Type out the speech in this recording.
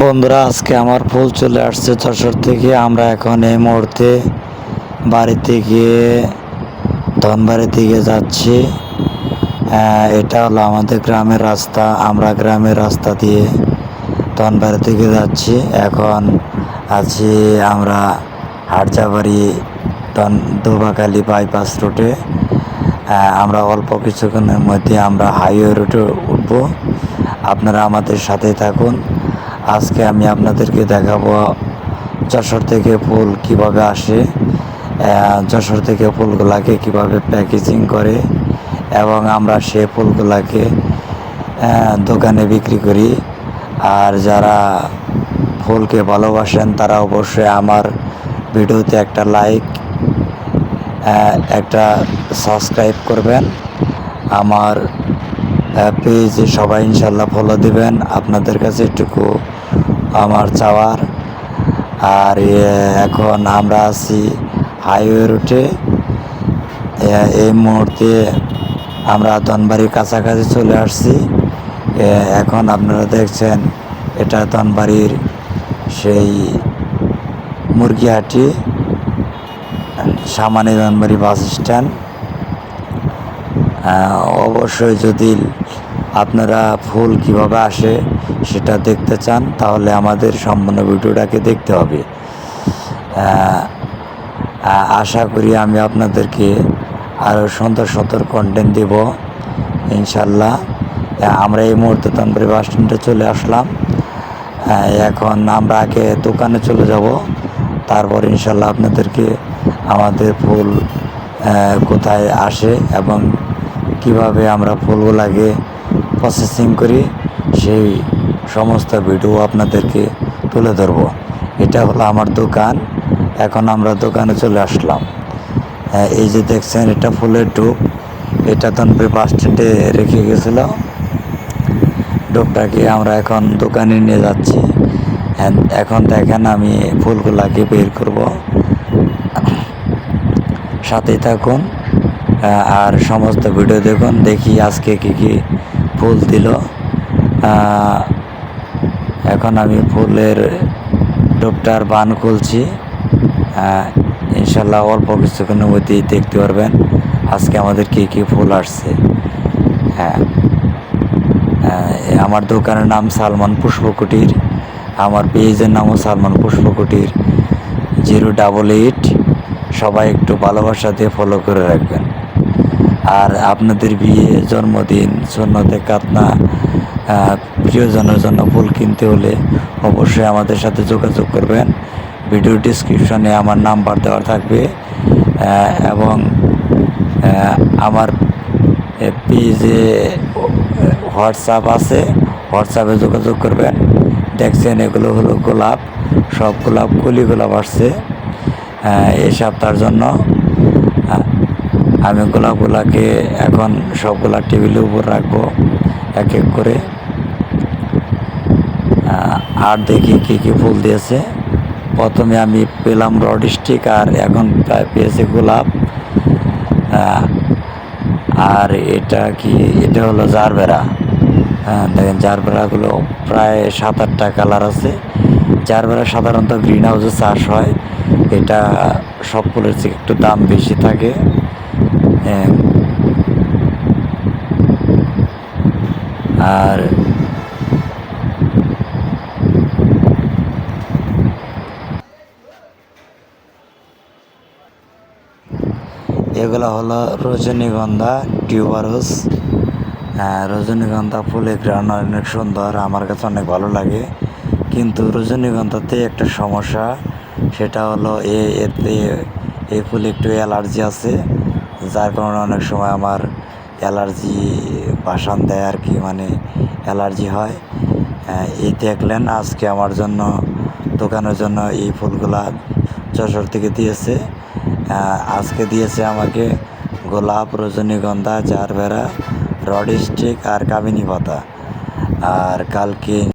বন্ধুরা, আজকে আমার ফুল চলে আসছে যশোর থেকে। আমরা এখন এই মুহূর্তে বাড়িতে গিয়ে ধনবাড়ি দিকে যাচ্ছি। এটা হলো আমাদের গ্রামের রাস্তা। আমরা গ্রামের রাস্তা দিয়ে ধনবাড়ি থেকে যাচ্ছি। এখন আছি আমরা হাটজাবাড়ি ধন দুবাকালি বাইপাস রুটে আমরা অল্প কিছুক্ষণের মধ্যে আমরা হাইওয়ে রুটে উঠবো। আপনারা আমাদের সাথে থাকুন। আজকে আমি আপনাদেরকে দেখাবো যশোর থেকে ফুল কীভাবে আসে যশোর থেকে ফুলগুলাকে কীভাবে প্যাকেজিং করে, এবং আমরা সে ফুলগুলাকে দোকানে বিক্রি করি। আর যারা ফুলকে ভালোবাসেন, তারা অবশ্যই আমার ভিডিওতে একটা লাইক একটা সাবস্ক্রাইব করবেন। আমার পেজে সবাই ইনশাল্লাহ ফলো দিবেন। আপনাদের কাছে এটুকু আমার চাওয়ার। আর এখন আমরা আছি হাইওয়ে রুটে। এই মুহূর্তে আমরা ধনবাড়ির কাছাকাছি চলে আসছি। এখন আপনারা দেখছেন, এটা ধনবাড়ির সেই মুরগিহাটি, সামানি ধনবাড়ি বাস স্ট্যান্ড। অবশ্যই যদি আপনারা ফুল কীভাবে আসে সেটা দেখতে চান, তাহলে আমাদের সম্পূর্ণ ভিডিওটাকে দেখতে হবে। আশা করি আমি আপনাদেরকে আরও সুন্দর সুন্দর কন্টেন্ট দেব, ইনশাল্লাহ। আমরা এই মুহূর্তে তনবাড়ি বাস স্ট্যান্ডে চলে আসলাম। এখন আমরা আগে দোকানে চলে যাব, তারপর ইনশাল্লাহ আপনাদেরকে আমাদের ফুল কোথায় আসে এবং কীভাবে আমরা ফুলগুলো ফুলগুলাকে প্রসেসিং করি সেই সমস্ত ভিডিও আপনাদেরকে তুলে ধরবো। এটা হলো আমার দোকান। এখন আমরা দোকানে চলে আসলাম। আহ, এই যে দেখছেন এটা ফুলের ডুব এটা তনপে বাস স্ট্যান্ডে রেখে গেছিল ডোবটাকে আমরা এখন দোকানে নিয়ে যাচ্ছি। এখন দেখেন আমি ফুলগুলাকে বের করব। সাথেই থাকুন। আর সমস্ত ভিডিও দেখুন দেখি আজকে কি কি ফুল দিল। এখন আমি ফুলের ডোবটার বান খুলছি। ইনশাল্লাহ অল্প কিছুক্ষণের মধ্যেই দেখতে পারবেন আজকে আমাদের কি কি ফুল আসছে। হ্যাঁ। আমার দোকানের নাম সালমান পুষ্পকুটির আমার পেজের নামও Salman Pushpakutir zero double eight. সবাই একটু ভালোবাসা দিয়ে ফলো করে রাখবেন। আর আপনাদের বিয়ে, জন্মদিন সন্ন্যতে কাতনা প্রিয়জনের জন্য ফুল কিনতে হলে অবশ্যই আমাদের সাথে যোগাযোগ করবেন। ভিডিও ডিসক্রিপশনে আমার নাম্বার দেওয়া থাকবে। এবং আমার পেজে হোয়াটসঅ্যাপ আছে, হোয়াটসঅ্যাপে যোগাযোগ করবেন। দেখছেন এগুলো হলো গোলাপ, সব গোলাপ কলি গোলাপ আসছে এই সপ্তাহের জন্য। আমি গোলাপগুলাকে এখন সবগুলা টেবিলের উপর রাখব, এক এক করে। আর দেখি কী কী ফুল দিয়েছে। প্রথমে আমি পেলাম রড স্টিক আর এখন প্রায় পেয়েছি গোলাপ। আর এটা কি, এটা হলো জারবেরা। হ্যাঁ দেখেন জারবেরাগুলো প্রায় সাত আটটা কালার আছে। জারবেরা সাধারণত গ্রিন হাউসে চাষ হয়। এটা সব ফুলের থেকে একটু দাম বেশি থাকে। হ্যাঁ। আর এগুলো হলো রজনীগন্ধা টিউবারোস। হ্যাঁ, রজনীগন্ধা ফুলের গ্রান অনেক সুন্দর আমার কাছে অনেক ভালো লাগে। কিন্তু রজনীগন্ধাতে একটা সমস্যা সেটা হলো এতে এই ফুলে একটু অ্যালার্জি আছে। যার কারণে অনেক সময় আমার অ্যালার্জি বাসান দেয় আর কি মানে অ্যালার্জি হয়। এই দেখলেন আজকে আমার জন্য, দোকানের জন্য এই ফুলগুলা যশোর থেকে দিয়েছে। আজকে দিয়েছে আমাকে গোলাপ, রজনীগন্ধা, জারবেরা, রড স্টিক আর কামিনী পাতা। আর কালকে